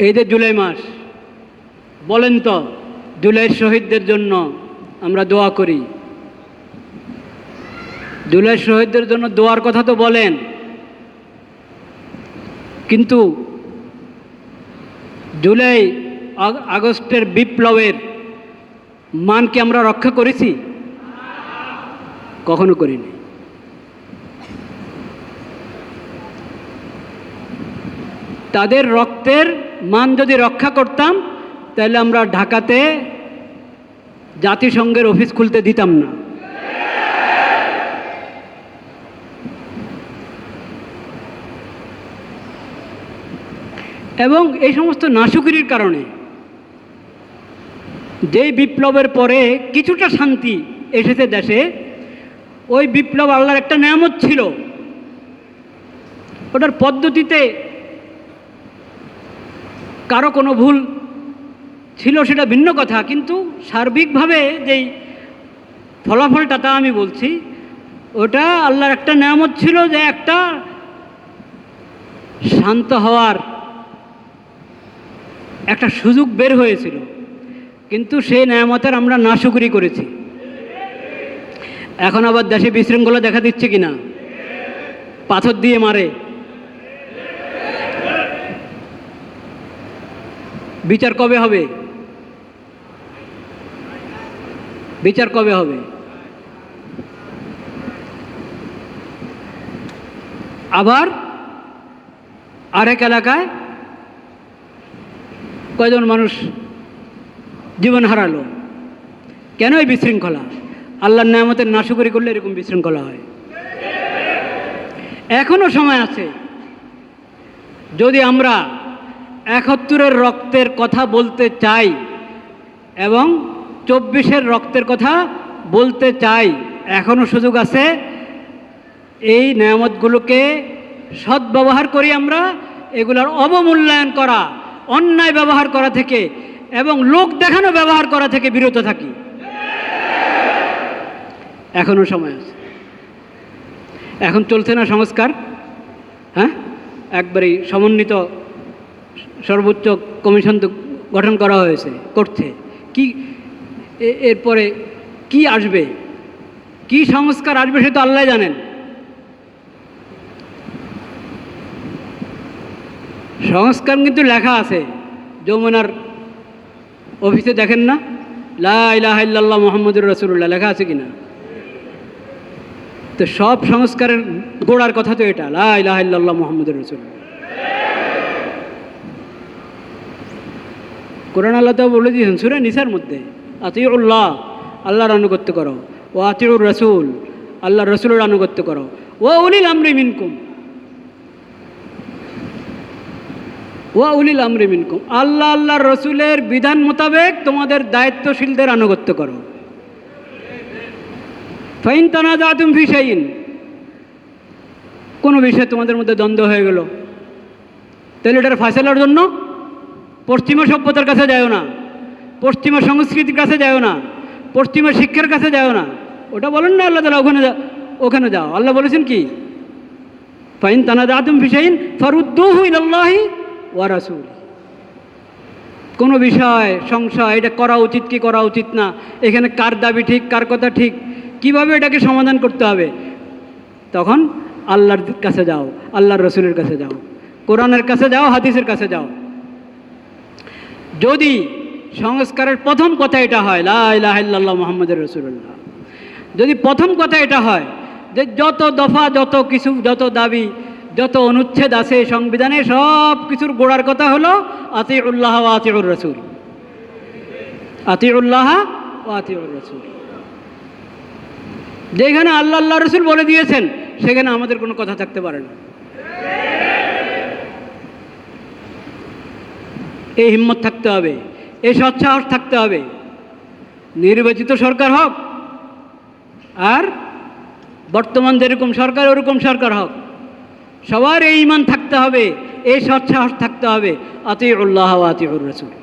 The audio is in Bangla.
এই যে জুলাই মাস। বলেন তো জুলাই শহীদদের জন্য আমরা দোয়া করি। জুলাই শহীদদের জন্য দোয়ার কথা তো বলেন। কিন্তু জুলাই আগ- আগস্টের বিপ্লবের মানকে আমরা রক্ষা করেছি? কখনো করিনি। তাদের রক্তের মান যদি রক্ষা করতাম, তাহলে আমরা ঢাকাতে জাতিসংঘের অফিস খুলতে দিতাম না। এবং এই সমস্ত নাশুকিরির কারণে যেই বিপ্লবের পরে কিছুটা শান্তি এসেছে দেশে, ওই বিপ্লব আল্লাহর একটা নিয়ামত ছিল। ওটার পদ্ধতিতে কারও কোনো ভুল ছিল সেটা ভিন্ন কথা, কিন্তু সার্বিকভাবে যেই ফলাফলটা তা আমি বলছি, ওটা আল্লাহর একটা নিয়ামত ছিল যে একটা শান্ত হওয়ার একটা সুযোগ বের হয়েছিল, কিন্তু সেই নেয়ামতের আমরা নাশুকরি করেছি। এখন আবার দেশে বিশৃঙ্খলা দেখা দিচ্ছে কিনা? পাথর দিয়ে মারে। বিচার কবে হবে? বিচার কবে হবে? আবার আরেক এলাকায় কয়জন মানুষ জীবন হারালো? কেন এই বিশৃঙ্খলা? আল্লাহর নামতের নাশুকরি করলে এরকম বিশৃঙ্খলা হয়। এখনও সময় আছে। যদি আমরা একাত্তরের রক্তের কথা বলতে চাই এবং চব্বিশের রক্তের কথা বলতে চাই। এখনও সুযোগ আছে। এই নিয়ামতগুলোকে সদ্ব্যবহার করি আমরা, এগুলোর অবমূল্যায়ন করা, অন্যায় ব্যবহার করা থেকে এবং লোক দেখানো ব্যবহার করা থেকে বিরত থাকি। এখনও সময় আছে। এখন চলছে না সংস্কার? হ্যাঁ? একবারেই সমন্বিত সর্বোচ্চ কমিশন তো গঠন করা হয়েছে, করছে। কি এরপরে কি আসবে? কি সংস্কার আসবে সে তো আল্লাহ জানেন। সংস্কার কিন্তু লেখা আছে, যমুনার অফিসে দেখেন না? লা ইলাহা ইল্লাল্লাহ মোহাম্মদুর রসুল্লাহ লেখা আছে কিনা? তো সব সংস্কারের গোড়ার কথা তো এটা, লা ইলাহা ইল্লাল্লাহ মোহাম্মদুর রসুল্লাহ কোরআন আল্লাহ তো বলে দিয়েছেন, সুরে নিসার মধ্যে, আতিউল্লাহ, আল্লাহর আনুগত্য করো ও আতিউর রসুল আল্লাহ রসুলের আনুগত্য করো ও উলিল আমরি মিনকুম। ও উলিল আমরি মিনকুম। আল্লাহ আল্লাহ রসুলের বিধান মোতাবেক তোমাদের দায়িত্বশীলদের আনুগত্য করো। ফাইন তানা যা তুমি ফিসাইন কোনো বিষয়ে তোমাদের মধ্যে দ্বন্দ্ব হয়ে গেল। তাহলে এটার ফাইসলার জন্য পশ্চিমা সভ্যতার কাছে যাও না, পশ্চিমা সংস্কৃতির কাছে যাও না, পশ্চিমা শিক্ষার কাছে যাও না। ওটা বলেন না আল্লাহ তালা ওখানে ওখানে যাও। আল্লাহ বলেছেন কি? ফাইন তানা দাতুম ফিসাইন ফরুদ্দুহু ইলাল্লাহি ওয়া রাসূল কোনো বিষয়, সংশয়, এটা করা উচিত কি করা উচিত না, এখানে কার দাবি ঠিক, কার কথা ঠিক, কীভাবে এটাকে সমাধান করতে হবে? তখন আল্লাহর কাছে যাও, আল্লাহর রসুলের কাছে যাও। কোরআনের কাছে যাও, হাদিসের কাছে যাও। যদি সংস্কারের প্রথম কথা এটা হয় লাহ মোহাম্মদের রসুল্লাহ যদি প্রথম কথা এটা হয় যে যত দফা, যত কিছু, যত দাবি, যত অনুচ্ছেদ আছে সংবিধানে, সব কিছুর গোড়ার কথা হলো আতিউল্লাহ ও আতিউর রসুল। আতিউল্লাহ ও আতিউর রসুল। যেখানে আল্লাহ আল্লাহ, রসুল বলে দিয়েছেন, সেখানে আমাদের কোনো কথা থাকতে পারে না। এই হিম্মত থাকতে হবে, এই সৎসাহস থাকতে হবে। নির্বাচিত সরকার হোক, আর বর্তমান যেরকম সরকার, ওরকম সরকার হোক। সবার এই ইমান থাকতে হবে, এই সৎসাহস থাকতে হবে। আতিউল্লাহ আতিউর রসুল।